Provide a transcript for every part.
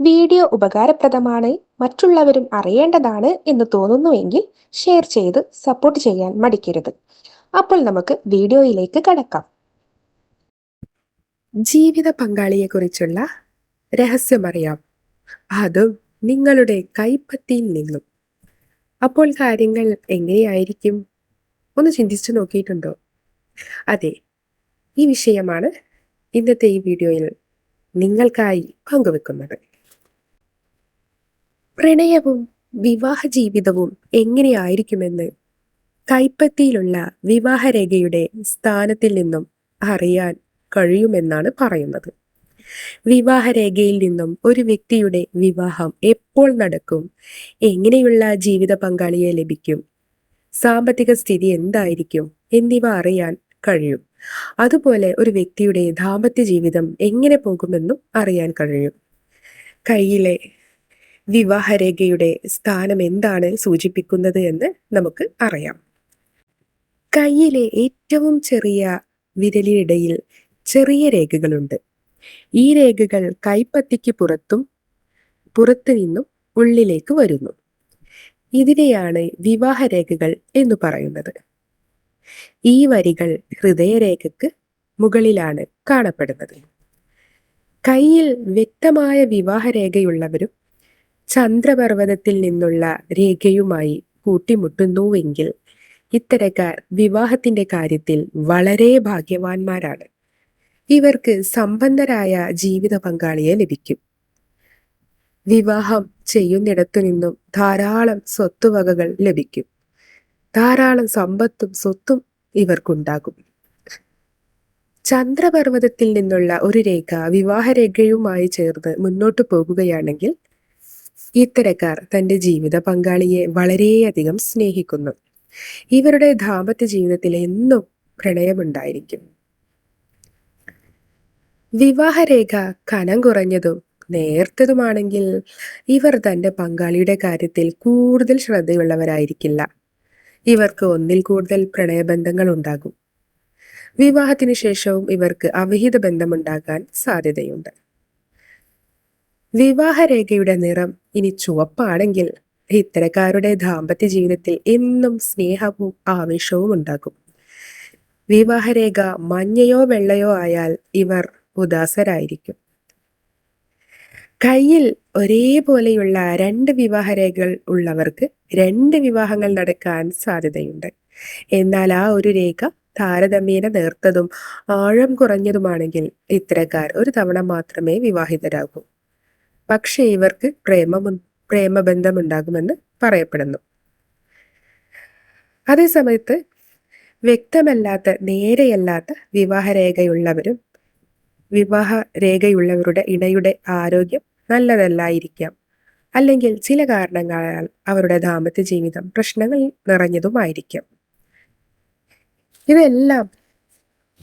Video ഉപകാരപ്രദമാണ് മറ്റുള്ളവരും അറിയേണ്ടതാണ് എന്ന് തോന്നുന്നുവെങ്കിൽ ഷെയർ ചെയ്ത് സപ്പോർട്ട് ചെയ്യാൻ മടിക്കരുത്. അപ്പോൾ നമുക്ക് വീഡിയോയിലേക്ക് കടക്കാം. ജീവിത പങ്കാളിയെക്കുറിച്ചുള്ള രഹസ്യമറിയാം. അതും നിങ്ങളുടെ കൈപ്പത്തിയിൽ നിന്നും. അപ്പോൾ കാര്യങ്ങൾ എങ്ങനെയായിരിക്കും? ഒന്ന് ചിന്തിച്ചു നോക്കിയിട്ടുണ്ടോ? അതെ ഈ വിഷയമാണ് ഇന്നത്തെ ഈ വീഡിയോയിൽ നിങ്ങൾക്കായി പങ്കുവെക്കുന്നത്. പ്രണയവും വിവാഹ ജീവിതവും എങ്ങനെയായിരിക്കുമെന്ന് കൈപ്പത്തിയിലുള്ള വിവാഹരേഖയുടെ സ്ഥാനത്തിൽ നിന്നും അറിയാൻ കഴിയുമെന്നാണ് പറയുന്നത്. വിവാഹരേഖയിൽ നിന്നും ഒരു വ്യക്തിയുടെ വിവാഹം എപ്പോൾ നടക്കും? എങ്ങനെയുള്ള ജീവിത പങ്കാളിയെ ലഭിക്കും? സാമ്പത്തിക സ്ഥിതി എന്തായിരിക്കും? എന്നിവ അറിയാൻ കഴിയും. അതുപോലെ ഒരു വ്യക്തിയുടെ ദാമ്പത്യ ജീവിതം എങ്ങനെ പോകുമെന്നും അറിയാൻ കഴിയും. കയ്യിലെ വിവാഹരേഖയുടെ സ്ഥാനം എന്താണ് സൂചിപ്പിക്കുന്നത് എന്ന് നമുക്ക് അറിയാം. കയ്യിലെ ഏറ്റവും ചെറിയ വിരലിനിടയിൽ ചെറിയ രേഖകളുണ്ട്. ഈ രേഖകൾ കൈപ്പത്തിക്ക് പുറത്തും പുറത്തു നിന്നും ഉള്ളിലേക്ക് വരുന്നു. ഇതിനെയാണ് വിവാഹരേഖകൾ എന്ന് പറയുന്നത്. ഈ വരികൾ ഹൃദയരേഖക്ക് മുകളിലാണ് കാണപ്പെടുന്നത്. കയ്യിൽ വ്യക്തമായ വിവാഹരേഖയുള്ളവരും ചന്ദ്രപർവതത്തിൽ നിന്നുള്ള രേഖയുമായി കൂട്ടിമുട്ടുന്നുവെങ്കിൽ ഇത്തരക്കാർ വിവാഹത്തിന്റെ കാര്യത്തിൽ വളരെ ഭാഗ്യവാന്മാരാണ്. ഇവർക്ക് സമ്പന്നരായ ജീവിത പങ്കാളിയെ ലഭിക്കും. വിവാഹം ചെയ്യുന്നിടത്തു നിന്നും ധാരാളം സ്വത്തുവകകൾ ലഭിക്കും. ധാരാളം സമ്പത്തും സ്വത്തും ഇവർക്കുണ്ടാകും. ചന്ദ്രപർവതത്തിൽ നിന്നുള്ള ഒരു രേഖ വിവാഹരേഖയുമായി ചേർന്ന് മുന്നോട്ട് പോകുകയാണെങ്കിൽ ഇത്തരക്കാർ തന്റെ ജീവിത പങ്കാളിയെ വളരെയധികം സ്നേഹിക്കുന്നു. ഇവരുടെ ദാമ്പത്യ ജീവിതത്തിൽ എന്നും പ്രണയമുണ്ടായിരിക്കും. വിവാഹരേഖ കനം കുറഞ്ഞതും നേർത്തതുമാണെങ്കിൽ ഇവർ തന്റെ പങ്കാളിയുടെ കാര്യത്തിൽ കൂടുതൽ ശ്രദ്ധയുള്ളവരായിരിക്കില്ല. ഇവർക്ക് ഒന്നിൽ കൂടുതൽ പ്രണയബന്ധങ്ങൾ ഉണ്ടാകും. വിവാഹത്തിന് ശേഷവും ഇവർക്ക് അവിഹിത ബന്ധമുണ്ടാകാൻ സാധ്യതയുണ്ട്. വിവാഹരേഖയുടെ നിറം ഇനി ചുവപ്പാണെങ്കിൽ ഇത്തരക്കാരുടെ ദാമ്പത്യ ജീവിതത്തിൽ എന്നും സ്നേഹവും ആവേശവും ഉണ്ടാകും. വിവാഹരേഖ മഞ്ഞയോ വെള്ളയോ ആയാൽ ഇവർ ഉദാസരായിരിക്കും. കയ്യിൽ ഒരേപോലെയുള്ള രണ്ട് വിവാഹരേഖകൾ ഉള്ളവർക്ക് രണ്ട് വിവാഹങ്ങൾ നടക്കാൻ സാധ്യതയുണ്ട്. എന്നാൽ ആ ഒരു രേഖ താരതമ്യേന നേർത്തതും ആഴം കുറഞ്ഞതുമാണെങ്കിൽ ഇത്തരക്കാർ ഒരു തവണ മാത്രമേ വിവാഹിതരാകൂ. പക്ഷേ ഇവർക്ക് പ്രേമം പ്രേമബന്ധമുണ്ടാകുമെന്ന് പറയപ്പെടുന്നു. അതേസമയത്ത് വ്യക്തമല്ലാത്ത നേരെയല്ലാത്ത വിവാഹരേഖയുള്ളവരും വിവാഹ രേഖയുള്ളവരുടെ ഇണയുടെ ആരോഗ്യം നല്ലതല്ലായിരിക്കാം. അല്ലെങ്കിൽ ചില കാരണങ്ങളാൽ അവരുടെ ദാമ്പത്യ ജീവിതം പ്രശ്നങ്ങൾ നിറഞ്ഞതുമായിരിക്കാം. ഇതെല്ലാം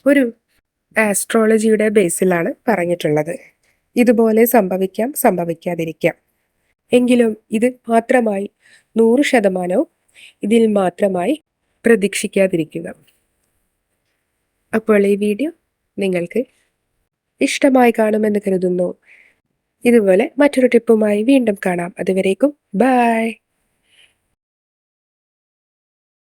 ഒരു ആസ്ട്രോളജിയുടെ ബേസിലാണ് പറഞ്ഞിട്ടുള്ളത്. ഇതുപോലെ സംഭവിക്കാം സംഭവിക്കാതിരിക്കാം. എങ്കിലും ഇത് മാത്രമായി നൂറ് ശതമാനവും ഇതിൽ മാത്രമായി പ്രതീക്ഷിക്കാതിരിക്കുക. അപ്പോൾ ഈ വീഡിയോ നിങ്ങൾക്ക് ഇഷ്ടമായി കാണുമെന്ന് കരുതുന്നു. ഇതുപോലെ മറ്റൊരു ടിപ്പുമായി വീണ്ടും കാണാം. അതുവരേക്കും ബൈ